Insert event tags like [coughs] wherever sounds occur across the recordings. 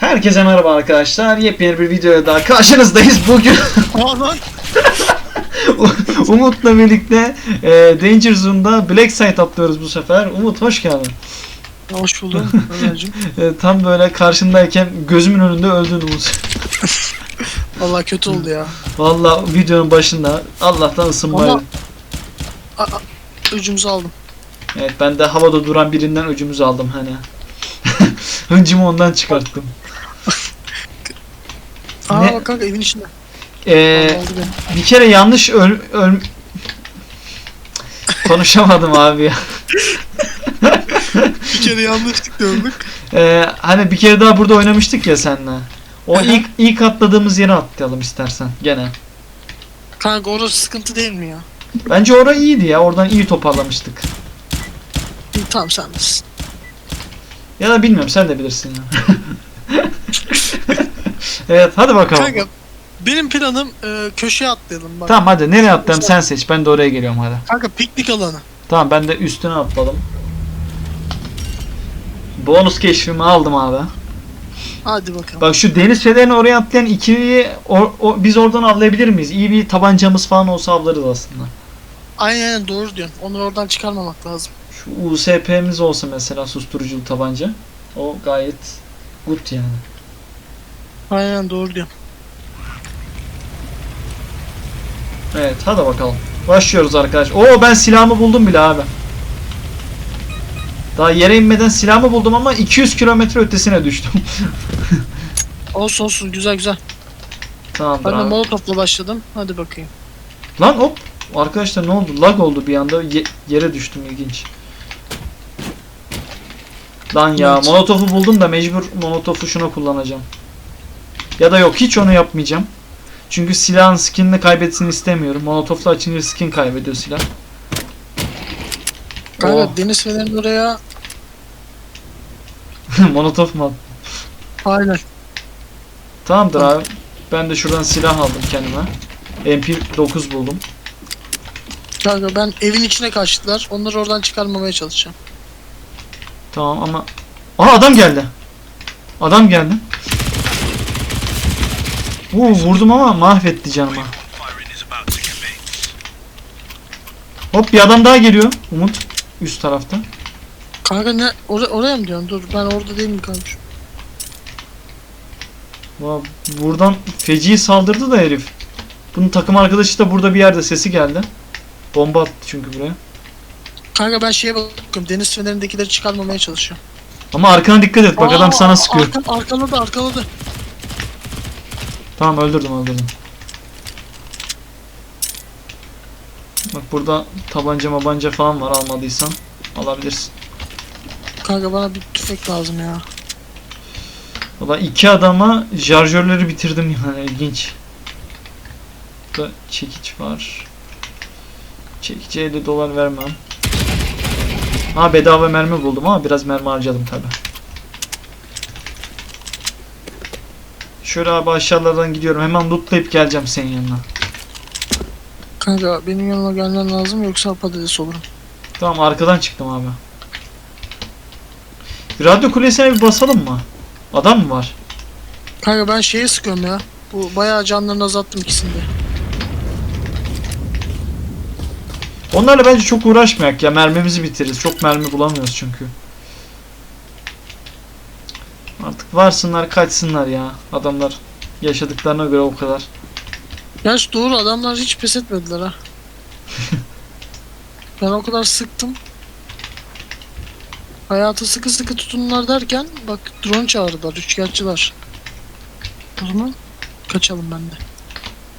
Herkese merhaba arkadaşlar. Yepyeni bir videoya daha karşınızdayız. Bugün. [laughs] Umut'la birlikte e, Danger Zone'da Black Site atlıyoruz bu sefer. Umut hoş geldin. Hoş buldum [laughs] Ömer'cim. E, tam böyle karşındayken gözümün önünde öldün Umut. [laughs] Valla kötü oldu ya. Valla videonun başında Allah'tan ısınmaydı. Ama- Öcümüzü aldım. Evet ben de havada duran birinden öcümüzü aldım hani. Hıncımı ondan çıkarttım. Bak kanka evin içinde. E, beni. bir kere yanlış öl... öl... [laughs] Konuşamadım abi ya. Bir kere yanlışlık gördük. Ee, hani bir kere daha burada oynamıştık ya seninle. O Aha. ilk ilk atladığımız yere atlayalım istersen gene. Kanka orası sıkıntı değil mi ya? Bence orası iyiydi ya. Oradan iyi toparlamıştık. Tamam sen bilirsin. Ya da bilmiyorum sen de bilirsin ya. [laughs] evet hadi bakalım. Kanka benim planım e, köşeye atlayalım bak. Tamam hadi nereye atlayalım sen seç. Ben de oraya geliyorum hadi. Kanka piknik alanı. Tamam ben de üstüne atladım. Bonus keşfimi aldım abi. Hadi bakalım. Bak şu deniz fenerini oraya atlayan ikiliyi o, o- biz oradan avlayabilir miyiz? İyi bir tabancamız falan olsa avlarız aslında. Aynen aynen doğru diyorsun. Onları oradan çıkarmamak lazım. Şu USP'miz olsa mesela susturuculu tabanca. O gayet good yani. Aynen doğru diyorsun. Evet hadi bakalım. Başlıyoruz arkadaş. Oo ben silahımı buldum bile abi. Daha yere inmeden silahımı buldum ama 200 kilometre ötesine düştüm. [laughs] Olsun olsun güzel güzel. Tamamdır Ben de abi. molotofla başladım. Hadi bakayım. Lan hop. Arkadaşlar ne oldu? Lag oldu bir anda. Ye- yere düştüm ilginç. Lan ya Evet. molotofu buldum da mecbur molotofu şuna kullanacağım. Ya da yok hiç onu yapmayacağım. Çünkü silahın skinini kaybetsin istemiyorum. Molotofla açınca skin kaybediyor silah. Kanka Oh. deniz fenerinin oraya [laughs] Molotof mu? aynen. Tamamdır abi. Ben de şuradan silah aldım kendime. MP9 buldum. Kanka ben evin içine kaçtılar. Onları oradan çıkarmamaya çalışacağım. Tamam ama... Aa adam geldi. Adam geldi. Oo vurdum ama mahvetti canıma. Hop bir adam daha geliyor. Umut. Üst tarafta. Kanka ne? Or- oraya mı diyorsun? Dur ben orada değilim kanka. Vay, buradan feci saldırdı da herif. Bunun takım arkadaşı da burada bir yerde sesi geldi. Bomba attı çünkü buraya. Kanka ben şeye bakıyorum. Deniz fenerindekileri çıkarmamaya çalışıyorum. Ama arkana dikkat et. Bak adam Aa, sana sıkıyor. Arka, arkaladı arkaladı. Tamam öldürdüm öldürdüm. Bak burada tabanca mabanca falan var almadıysan alabilirsin. Kanka bana bir tüfek lazım ya. Valla iki adama şarjörleri bitirdim yani ilginç. Burada çekiç var. Çekici 50 dolar vermem. Ha bedava mermi buldum ama biraz mermi harcadım tabi. Şöyle abi aşağılardan gidiyorum. Hemen lootlayıp geleceğim senin yanına. Kanka benim yanıma gelmen lazım yoksa patates olurum. Tamam arkadan çıktım abi. Radyo kulesine bir basalım mı? Adam mı var? Kanka ben şeye sıkıyorum ya. Bu bayağı canlarını azalttım ikisinde. Onlarla bence çok uğraşmayak ya mermimizi bitiririz. Çok mermi bulamıyoruz çünkü. Artık varsınlar kaçsınlar ya adamlar. Yaşadıklarına göre o kadar. Gerçi doğru adamlar hiç pes etmediler ha. [laughs] ben o kadar sıktım. Hayatı sıkı sıkı tutunlar derken bak drone çağırdılar üçkağıtçılar. O zaman kaçalım ben de.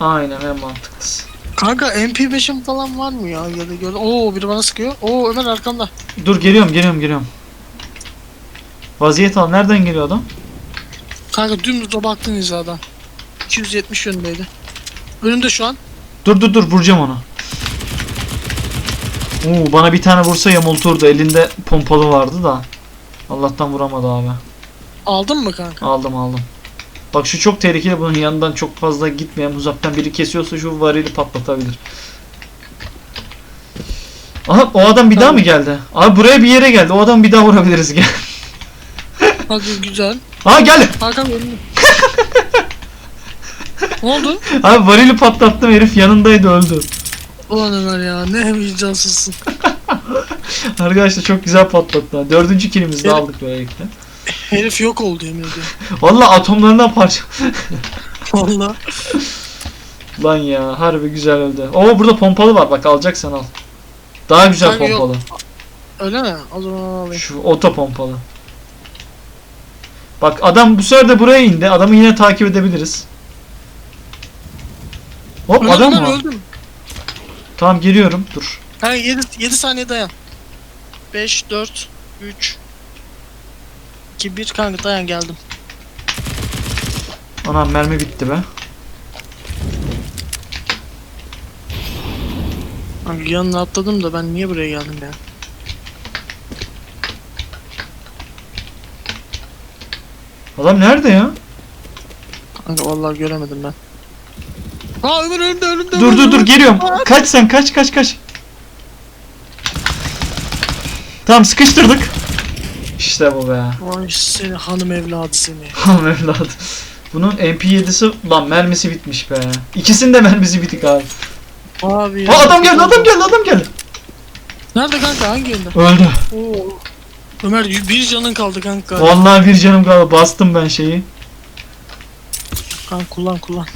Aynen en mantıklısı. Kanka MP5'im falan var mı ya? Ya da gördüm. Oo biri bana sıkıyor. Oo Ömer arkamda. Dur geliyorum geliyorum geliyorum. Vaziyet al. Nereden geliyor adam? Kanka dümdüz o baktığın hizadan. 270 yönündeydi. Önümde şu an. Dur dur dur vuracağım onu. Oo, bana bir tane vursa yamulturdu. Elinde pompalı vardı da. Allah'tan vuramadı abi. Aldın mı kanka? Aldım aldım. Bak şu çok tehlikeli bunun yanından çok fazla gitmeyen uzaktan biri kesiyorsa şu varili patlatabilir. Aha o adam bir daha mı geldi? Abi buraya bir yere geldi. O adam bir daha vurabiliriz [laughs] gel. Hadi güzel. Aa geldi. Hakan [laughs] önünde. ne oldu? Abi varili patlattım herif yanındaydı öldü. Ulan Ömer ya ne vicdansızsın. [laughs] Arkadaşlar çok güzel patlattı. Dördüncü kilimizi de Evet. aldık böylelikle. Herif yok oldu yemin ediyorum. Valla atomlarından parça. [laughs] Valla. Lan ya harbi güzel öldü. Oo burada pompalı var bak alacaksan al. Daha güzel Kanka yok. pompalı. Öyle mi? O zaman alayım. Şu oto pompalı. Bak adam bu sefer de buraya indi. Adamı yine takip edebiliriz. Hop Ömer, adam mı? öldüm. Tamam geliyorum. Dur. Ha 7, 7 saniye dayan. 5, 4, 3, 2, 1 kanka dayan geldim. Anam mermi bitti be. Kanka yanına atladım da ben niye buraya geldim ya? Adam nerede ya? Kanka vallahi göremedim ben. Aa Ömer önümde önümde. Dur dur dur geliyorum. Kaç sen kaç kaç kaç. Tamam sıkıştırdık. İşte bu be. Vay seni hanım evladı seni. [laughs] Tamam evladım. Bunun MP7'si lan mermisi bitmiş be. İkisinin de mermisi bitik abi. Abi ya. Aa adam geldi adam geldi adam geldi. Nerede kanka hangi yönde? Öldü. Oo. Ömer bir canın kaldı kanka. Vallahi bir canım kaldı. Bastım ben şeyi. Kanka kullan kullan.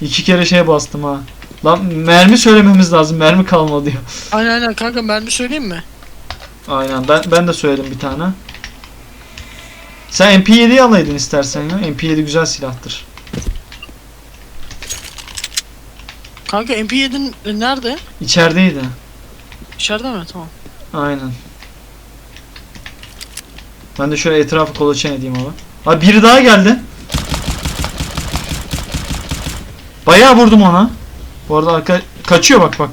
İki kere şeye bastım ha. Lan mermi söylememiz lazım. Mermi kalmadı diyor. Aynen aynen kanka mermi söyleyeyim mi? Aynen ben ben de söyledim bir tane. Sen MP7'yi alaydın istersen ya. MP7 güzel silahtır. Kanka MP7'in e, nerede? İçerideydi. İçeride mi? Tamam. Aynen. Ben de şöyle etrafı kolaçan edeyim abi. Abi biri daha geldi. Bayağı vurdum ona. Bu arada arka kaçıyor bak bak.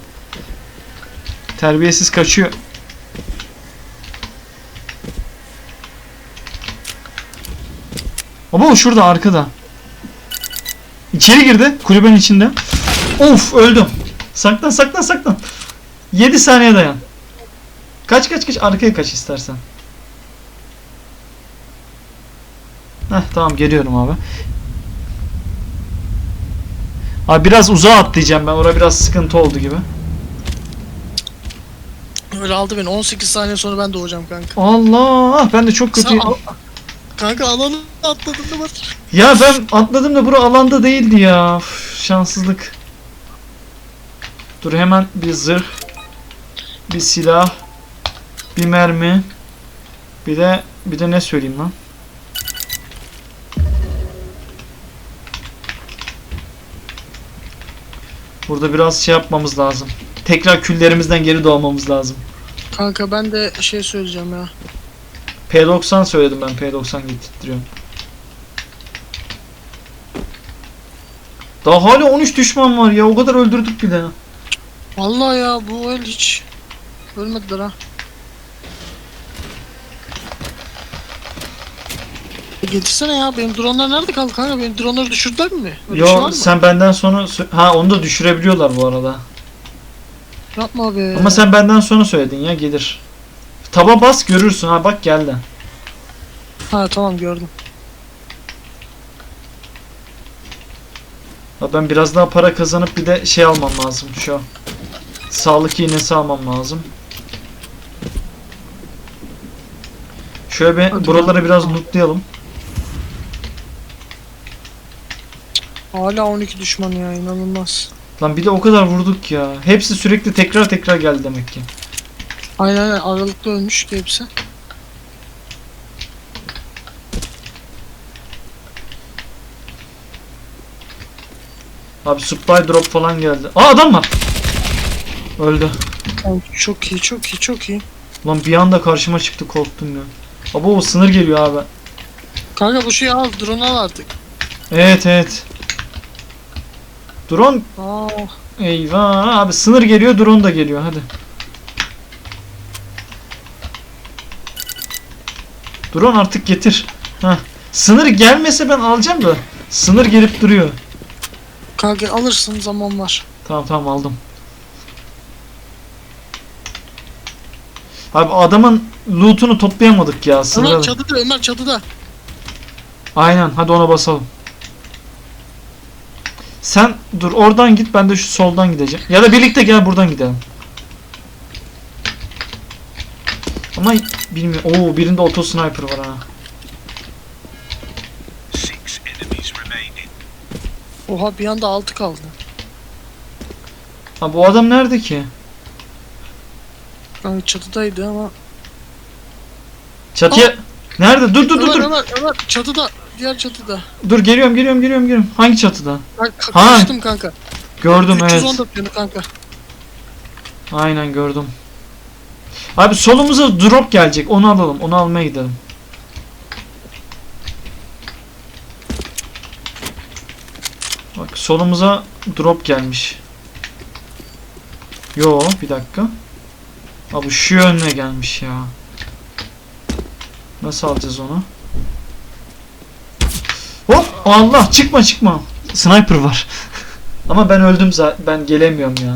Terbiyesiz kaçıyor. Ama o şurada arkada. İçeri girdi kulübenin içinde. Of öldüm. Saklan saklan saklan. 7 saniye dayan. Kaç kaç kaç arkaya kaç istersen. Heh tamam geliyorum abi. Abi biraz uzağa atlayacağım ben. Orada biraz sıkıntı oldu gibi. Öyle aldı beni. 18 saniye sonra ben doğacağım kanka. Allah ben de çok kötü. Sen al- kanka alanı atladın da bak. Ya ben atladım da bura alanda değildi ya. Üf, şanssızlık. Dur hemen bir zırh. Bir silah. Bir mermi. Bir de bir de ne söyleyeyim lan? Burada biraz şey yapmamız lazım. Tekrar küllerimizden geri doğmamız lazım. Kanka ben de şey söyleyeceğim ya. P90 söyledim ben. P90 getirtiyorum. Daha hala 13 düşman var ya. O kadar öldürdük bile. Vallahi ya bu el hiç ölmediler ha. Getirsene ya benim dronlar nerede kaldı kanka benim dronları düşürdüler mi? Öyle şey Yo mı? sen benden sonra ha onu da düşürebiliyorlar bu arada. Yapma be. Ama sen benden sonra söyledin ya gelir. Taba bas görürsün ha bak geldi. Ha tamam gördüm. Ha, ben biraz daha para kazanıp bir de şey almam lazım şu. Sağlık iğnesi almam lazım. Şöyle bir Hadi buraları biraz lootlayalım. Hala 12 düşman ya inanılmaz. Lan bir de o kadar vurduk ya. Hepsi sürekli tekrar tekrar geldi demek ki. Aynen aynen aralıklı ölmüş ki hepsi. Abi supply drop falan geldi. Aa adam var. Öldü. Ay, Çok iyi çok iyi çok iyi. Lan bir anda karşıma çıktı korktum ya. Abi o sınır geliyor abi. Kanka bu şeyi al drone al artık. Evet evet. Drone Aa, eyvah abi sınır geliyor drone da geliyor hadi. Drone artık getir. Heh. Sınır gelmese ben alacağım da sınır gelip duruyor. kanka alırsın zaman var. Tamam tamam aldım. Abi adamın loot'unu toplayamadık ya Ömer sınır. çatıda Ömer çatıda. Aynen hadi ona basalım. Sen dur oradan git ben de şu soldan gideceğim. Ya da birlikte gel buradan gidelim. Ama bilmiyorum. Oo birinde auto sniper var ha. Six enemies remaining. Oha bir anda altı kaldı. Ha bu adam nerede ki? Yani çatıdaydı ama. Çatıya Nerede? Dur dur dur Ömer dur. Ömer Ömer çatıda. Diğer çatıda. Dur geliyorum geliyorum geliyorum geliyorum. Hangi çatıda? Ben Ha. kaçtım kanka. Gördüm evet. 314 yönü kanka. Aynen gördüm. Abi solumuza drop gelecek. Onu alalım. Onu almaya gidelim. Bak solumuza drop gelmiş. Yo bir dakika. Abi şu yönüne gelmiş ya. Nasıl alacağız onu? Allah çıkma çıkma. Sniper var. Ama ben öldüm zaten. Ben gelemiyorum ya.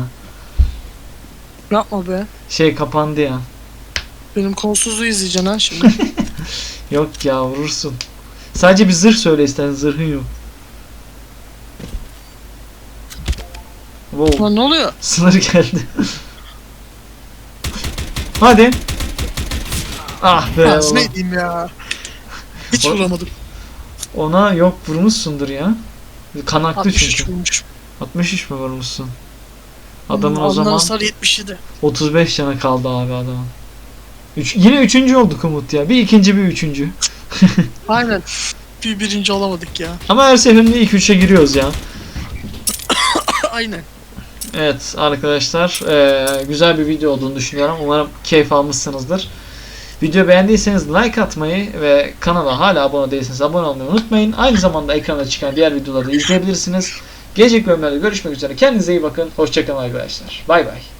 Yapma be. Şey kapandı ya. Benim kolsuzluğu izleyeceksin ha şimdi. [laughs] Yok ya vurursun. Sadece bir zırh söyle istersen zırhın yok. Wow Lan ne oluyor? sınır geldi. Hadi. Ah be Ha, ne diyeyim ya. Hiç vuramadım. Ona yok vurmuşsundur ya. Kanaklı 63 çünkü. vurmuş. 63 mi vurmuşsun? Adamın Hmm, o zaman hasar 77. 35 canı kaldı abi adamın. Üç, yine üçüncü olduk Umut ya. Bir ikinci bir üçüncü. [laughs] Aynen. Bir birinci olamadık ya. Ama her seferinde ilk üçe giriyoruz ya. [coughs] Aynen. Evet arkadaşlar eee, güzel bir video olduğunu düşünüyorum. Umarım keyif almışsınızdır. Video beğendiyseniz like atmayı ve kanala hala abone değilseniz abone olmayı unutmayın. Aynı zamanda ekranda çıkan diğer videoları da izleyebilirsiniz. Gelecek bölümlerde görüşmek üzere. Kendinize iyi bakın. Hoşçakalın arkadaşlar. Bay bay.